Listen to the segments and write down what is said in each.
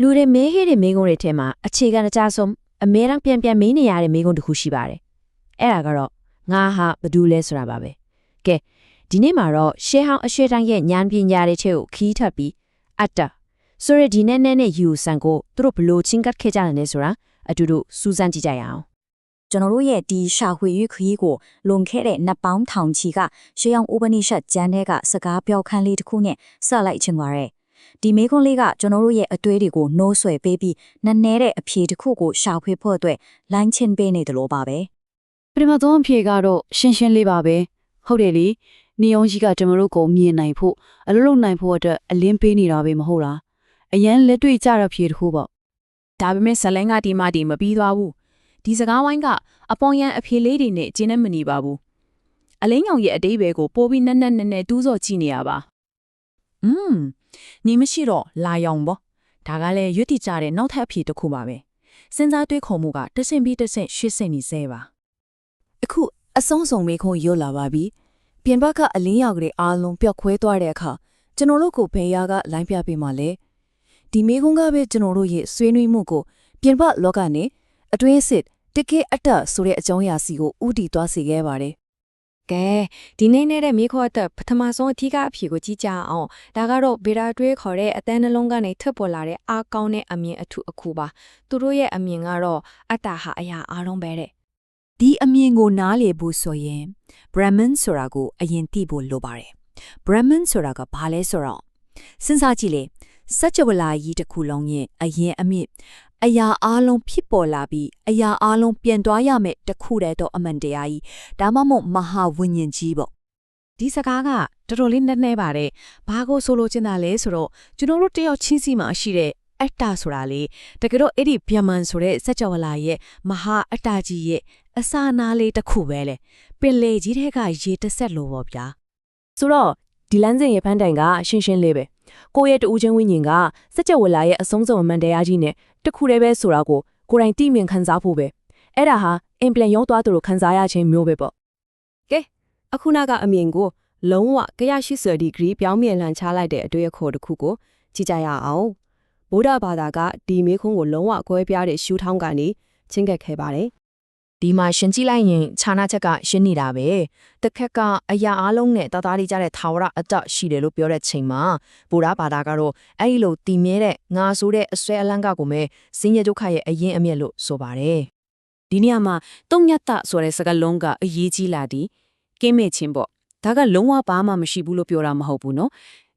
လူတွေမဲဟေးတဲ့မိကုန်းတွေထဲမှာအခြေခံအကြဆုံးအမဲတမ်းပြန်ပြန်မေးနေရတဲ့မိကုန်းတစ်ခုရှိပါတယ်အဲ့ဒါကတော့ငါဟာဘယ်သူလဲဆိုတာပါပဲကဲဒီနေ့မှာတော့ရှေးဟောင်းအရှေ့တိုင်းရဲ့ဉာဏ်ပညာတွေချက်ကိုခီးထပ်ပြီးအတ္တဆိုရဒီနဲ့နဲ့နဲ့ယူဆန်ကိုသူတို့ဘလို့ချင်းကပ်ခဲ့ကြတယ်လဲဆိုတာအတူတူစူးစမ်းကြည့်ကြရအောင်ကျွန်တော်တို့ရဲ့ဒီရှာဖွေရေးခရီးကိုလွန်ခဲ့တဲ့နှစ်ပေါင်းထောင်ချီကရှေးအောင်ဥပနိရှတ်ကျမ်းထဲကစကားပြောခန်းလေးတစ်ခုနဲ့ဆက်လိုက်ချင်ပါရဲ ဒီမေခွန်းလေးကကျွန်တော်တို့ရဲ့အတွေးတွေကိုနှိုးဆွဲပေးပြီးနက်နဲတဲ့အဖြေတစ်ခုကိုရှာဖွေဖို့အတွက်လိုင်းချင်းပေးနေတယ်လို့ပါပဲပထမဆုံးအဖြေကတော့ရှင်းရှင်းလေးပါပဲဟုတ်တယ်လေနေအောင်ကြီးကကျွန်တော်တို့ကိုမြင်နိုင်ဖို့အလုပ်လုပ်နိုင်ဖို့အတွက်အလင်းပေးနေတာပဲမဟုတ်လားအရန်လက်တွေ့ကြတဲ့ဖြေတစ်ခုပေါ့ဒါပေမဲ့ဇလန်ကဒီမှဒီမပြီးသွားဘူးဒီစကားဝိုင်းကအပေါ်ယံအဖြေလေးတွေနဲ့ကျင်းနေမနေပါဘူးအလင်းရောင်ရဲ့အတိတ်ပဲကိုပိုးပြီးနက်နက်နဲနဲတူးစော်ကြည့်နေရပါอืม ညီမရှိတော့လာရောင်ပေါ့ဒါကလည်းရွတ်တိကြတဲ့နောက်ထပ်အဖြစ်တစ်ခုပါပဲစဉ်းစားတွေးခေါ်မှုကတဆင့်ပြီးတဆင့်ရှေ့ဆင့်နေစေပါအခုအဆုံးစုံမေခွန်းရွတ်လာပါပြီ။ပြင်ဘက်ကအလင်းရောင်ကလေးအားလုံးပျောက်ခွဲသွားတဲ့အခါကျွန်တော်တို့ကိုဘယ်ရာကလိုင်းပြပေးမှလဲ။ဒီမေခွန်းကပဲကျွန်တော်တို့ရဲ့ဆွေးနွေးမှုကိုပြင်ဘက်လောကနဲ့အတွင်းစစ်တကယ်အတ္တဆိုတဲ့အကြောင်းအရာစီကိုဥတီသွားစေခဲ့ပါတယ် ကဲဒီနေ့နဲ့တဲ့မိခေါ်အတွက်ပထမဆုံးအထီးကအဖြေကိုကြည့်ကြအောင်ဒါကတော့ဗေဒတွေးခေါ်တဲ့အတန်းနှလုံးကနေထွက်ပေါ်လာတဲ့အားကောင်းတဲ့အမြင်အထုအခုပါသူတို့ရဲ့အမြင်ကတော့အတ္တဟာအရာအလုံးပဲတဲ့။ဒီအမြင်ကိုနားလေဖို့ဆိုရင် Brahman ဆိုတာကိုအရင်သိဖို့လိုပါတယ်။ Brahman ဆိုတာကဘာလဲဆိုတော့စဉ်းစားကြည့်လေ စัจ java လာကြီးတစ်ခုလုံးရဲ့အရင်အမြင့်အရာအလုံးဖြစ်ပေါ်လာပြီးအရာအလုံးပြန်သွားရမယ်တစ်ခုတည်းတော့အမှန်တရားကြီးဒါမှမဟုတ်မဟာဝိညာဉ်ကြီးပေါ့ဒီစကားကတော်တော်လေးနက်နဲပါတယ်ဘာကိုဆိုလိုချင်တာလဲဆိုတော့ကျွန်တော်တို့တယောက်ချင်းစီမှာရှိတဲ့အတ္တဆိုတာလေတကယ်တော့အဲ့ဒီဗျမန်ဆိုတဲ့စัจ java လာရဲ့မဟာအတ္တကြီးရဲ့အစာနာလေးတစ်ခုပဲလေပင်လေကြီးတဲ့ကရေတစ်ဆက်လို့ပေါ့ဗျာဆိုတော့ဒီလမ်းစဉ်ရဲ့ဖန်တိုင်ကရှင်းရှင်းလေးပဲ ကိုယ့်ရဲ့တူးချင်းဝိညာဉ်ကစက်ကြဝဠာရဲ့အဆုံးစုံအမှန်တရားကြီးနဲ့တစ်ခုတည်းပဲဆိုတာကိုကိုယ်တိုင်သိမြင်ခံစားဖို့ပဲအဲ့ဒါဟာအင်ပလန်ရောသွားသူတို့ခံစားရခြင်းမျိုးပဲပေါ့အခုနကအမြင်ကိုလုံးဝ180ဒီဂရီပြောင်းပြန်လှန်ချလိုက်တဲ့အတွေ့အခေါ်တစ်ခုကိုကြည့်ကြရအောင်ဗုဒ္ဓဘာသာကဒီမေခွန်းကိုလုံးဝကွဲပြားတဲ့ရှုထောင်းကနေချင်းကပ်ခဲ့ပါတယ် ဒီမှာရှင်ကြည့်လိုက်ရင်ခြာနာချက်ကရှင်းနေတာပဲတစ်ခက်ကအရာအလုံးနဲ့တသားလေးကြတဲ့သာဝရအတ္တရှိတယ်လို့ပြောတဲ့ချိန်မှာဗုဒ္ဓဘာသာကတော့အဲ့ဒီလိုတည်မြဲတဲ့ငါဆိုတဲ့အစွဲအလန့်ကကိုပဲစင်ရဒုက္ခရဲ့အရင်အမြက်လို့ဆိုပါတယ်ဒီနေရာမှာတုံညတ်တဆိုတဲ့စကားလုံးကအရေးကြီးလာသည်ကင်းမဲ့ခြင်းပေါ့ဒါကလုံးဝဘာမှမရှိဘူးလို့ပြောတာမဟုတ်ဘူးနော်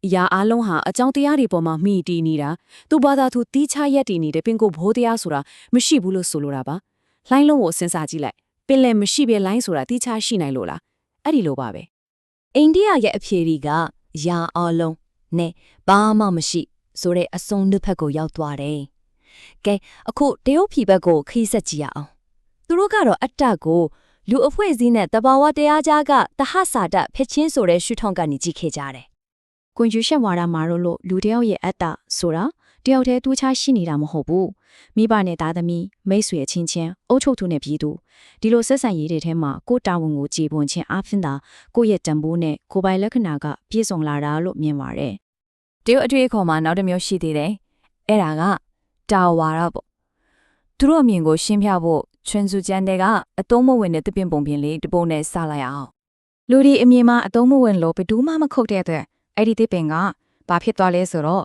အရာအလုံးဟာအကြောင်းတရားတွေပေါ်မှာမှီတည်နေတာသူဘာသာသူတီးခြားရက်တည်နေတဲ့ပင်ကိုဘိုးတရားဆိုတာမရှိဘူးလို့ဆိုလိုတာပါ လှိုင်းလုံးကိုစဉ်းစားကြည့်လိုက်ပင်လယ်မရှိဘဲလိုင်းဆိုတာတီးခြားရှိနိုင်လို့လားအဲ့ဒီလိုပါပဲအိန္ဒိယရဲ့အဖြေတွေကရာအလုံးနဲ့ဘာမှမရှိဆိုတဲ့အစုံတစ်ဖက်ကိုရောက်သွားတယ်။ကဲအခုတရုတ်ပြည်ဘက်ကိုခီးဆက်ကြည့်ရအောင်။သူတို့ကတော့အတ္တကိုလူအဖွဲ့အစည်းနဲ့တဘာဝတရားကြားကတဟဆာတဖြစ်ချင်းဆိုတဲ့ရှုထောင့်ကနေကြည့်ခဲ့ကြတယ်ကွန်ဂျူရှက်ဝါဒမှာတော့လို့လူတယောက်ရဲ့အတ္တဆိုတာ တယောက်တည်းတူးခြားရှိနေတာမဟုတ်ဘူးမိဘနဲ့သားသမီးမိတ်ဆွေအချင်းချင်းအုပ်ချုပ်သူနဲ့ပြည်သူဒီလိုဆက်ဆံရေးတွေထဲမှာကိုယ်တာဝန်ကိုကြည်ပွန်ခြင်းအဖင်သာကိုယ့်ရဲ့တန်ဖိုးနဲ့ကိုယ်ပိုင်လက္ခဏာကပြည့်စုံလာတာလို့မြင်ပါတယ်တရုတ်အတွေ့အခေါ်မှာနောက်တစ်မျိုးရှိသေးတယ်အဲ့ဒါကတာဝါရပေါ့သူတို့အမြင်ကိုရှင်းပြဖို့ချွန်စုကျန်တဲ့ကအတုံးမဝင်တဲ့တပင်ပုံပြင်လေးတစ်ပုံနဲ့စလိုက်အောင်လူဒီအမြင်မှာအတုံးမဝင်လို့ဘယ်သူမှမခုတ်တဲ့အတွက်အဲ့ဒီတစ်ပင်ကဘာဖြစ်သွားလဲဆိုတော့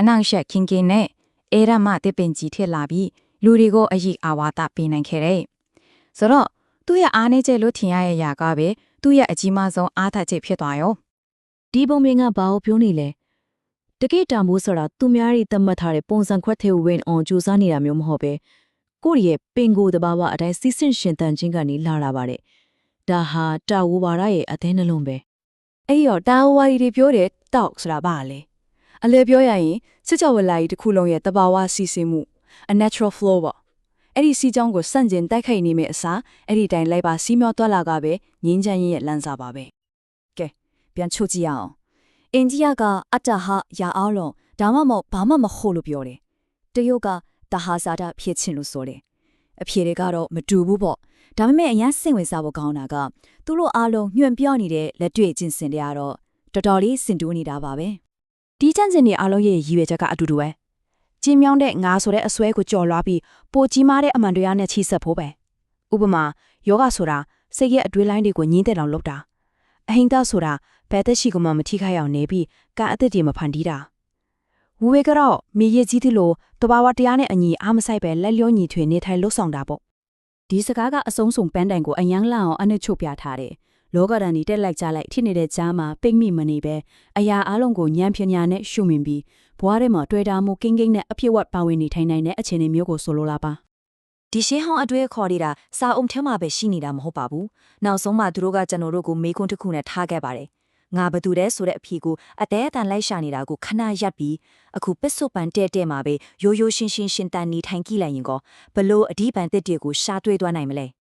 အနောက်ရှက်ခင်ကင်နဲ့အေရမတစ်ပင်ကြီးထစ်လာပြီးလူတွေကိုအ yi အာဝါဒပေးနိုင်ခဲ့တယ်။ဆိုတော့သူ့ရဲ့အားနည်းချက်လို့ထင်ရရဲ့ຢာကပဲသူ့ရဲ့အကြီးမားဆုံးအားသာချက်ဖြစ်သွားရောဒီပုံပြင်ကဘာကိုပြောနေလဲတကိတံမိုးဆိုတာသူများတွေသတ်မှတ်ထားတဲ့ပုံစံခွက်ထဲကိုဝင်အောင်ကြိုးစားနေတာမျိုးမဟုတ်ပဲကိုယ့်ရဲ့ပင်ကိုယ်တဘာဝအတိုင်းစီးဆင့်ရှင်တန်ခြင်းကနေလာတာပါတဲ့ဒါဟာတာဝဝါရရဲ့အသေးနှလုံးပဲအဲ့ရောတာဝါရီတွေပြောတဲ့တောက်ဆိုတာဘာလဲ အလဲပြောရရင်စစ်ကြောဝလာကြီးတစ်ခုလုံးရဲ့တဘာဝစီစဉ်မှု a natural flow ပေါ့အဲ့ဒီစီကြောင်းကိုစန့်ကျင်တိုက်ခိုက်နေမယ့်အစားအဲ့ဒီတိုင်လိုက်ပါစီးမျောသွားလာကပဲငင်းချမ်းရင်ရဲ့လမ်းစာပါပဲကဲပြန်ချုပ်ကြည့်ရအောင်အင်ဂျီယာကအတ္တဟရာအောင်လုံးဒါမှမဟုတ်ဘာမှမဟုတ်လို့ပြောတယ်တရုတ်ကတဟာဇာတာဖြစ်ချင်းလို့ဆိုတယ်အဖြေတွေကတော့မတူဘူးပေါ့ဒါပေမဲ့အရင်စိတ်ဝင်စားဖို့ကောင်းတာကသူတို့အားလုံးညွန့်ပြောနေတဲ့လက်တွေ့ကျင့်စဉ်တွေကတော့တော်တော်လေးစင်တူးနေတာပါပဲ ဒီချမ်းစင်တွေအားလုံးရဲ့ရည်ရွယ်ချက်ကအတူတူပဲကျင်းမြောင်းတဲ့ငါဆိုတဲ့အစွဲကိုကြော်လွှားပြီးပိုကြီးမားတဲ့အမှန်တရားနဲ့ချိဆက်ဖို့ပဲဥပမာယောဂဆိုတာစိတ်ရဲ့အတွေးလိုင်းတွေကိုညှင်းတဲ့အောင်လုပ်တာအဟိန္ဒဆိုတာဘယ်သက်ရှိကမှမထိခိုက်အောင်နေပြီးကအသက်တွေမဖန်တီးတာဝဝေကတော့မြေရည်ကြီးသလိုတဘာဝတရားနဲ့အညီအားမဆိုင်ပဲလက်လျောညီထွေနေထိုင်လှုပ်ဆောင်တာပေါ့ဒီစကားကအဆုံးစုံပန်းတိုင်ကိုအယမ်းလန့်အောင်အနှစ်ချုပ်ပြထားတယ်။ လောကဒဏ်ဒီတက်လိုက်ကြလိုက်ဖြစ်နေတဲ့ကြားမှာပိတ်မိမနေပဲအရာအလုံးကိုညံပြညာနဲ့ရှုမြင်ပြီးဘွားထဲမှာတွေ့တာမှုကင်းကင်းနဲ့အပြည့်ဝပါဝင်နေထိုင်နိုင်တဲ့အခြေအနေမျိုးကိုဆိုလိုလာပါဒီရှင်းဟောင်းအတွေ့အခေါ်နေတာစာအုံထဲမှာပဲရှိနေတာမဟုတ်ပါဘူး။နောက်ဆုံးမှသူတို့ကကျွန်တော်တို့ကိုမေးခွန်းတစ်ခုနဲ့ထားခဲ့ပါတယ်။ငါဘသူတဲ့ဆိုတဲ့အဖြေကိုအသေးအတန်လိုက်ရှာနေတာကိုခဏရပ်ပြီးအခုပစ္စုပန်တဲ့တဲ့မှာပဲရိုးရိုးရှင်းရှင်းရှင်းတန်နေထိုင်ကြည့်လိုက်ရင်ကောဘလို့အဒီပန်တစ်တွေကိုရှာတွေ့သွားနိုင်မလဲ။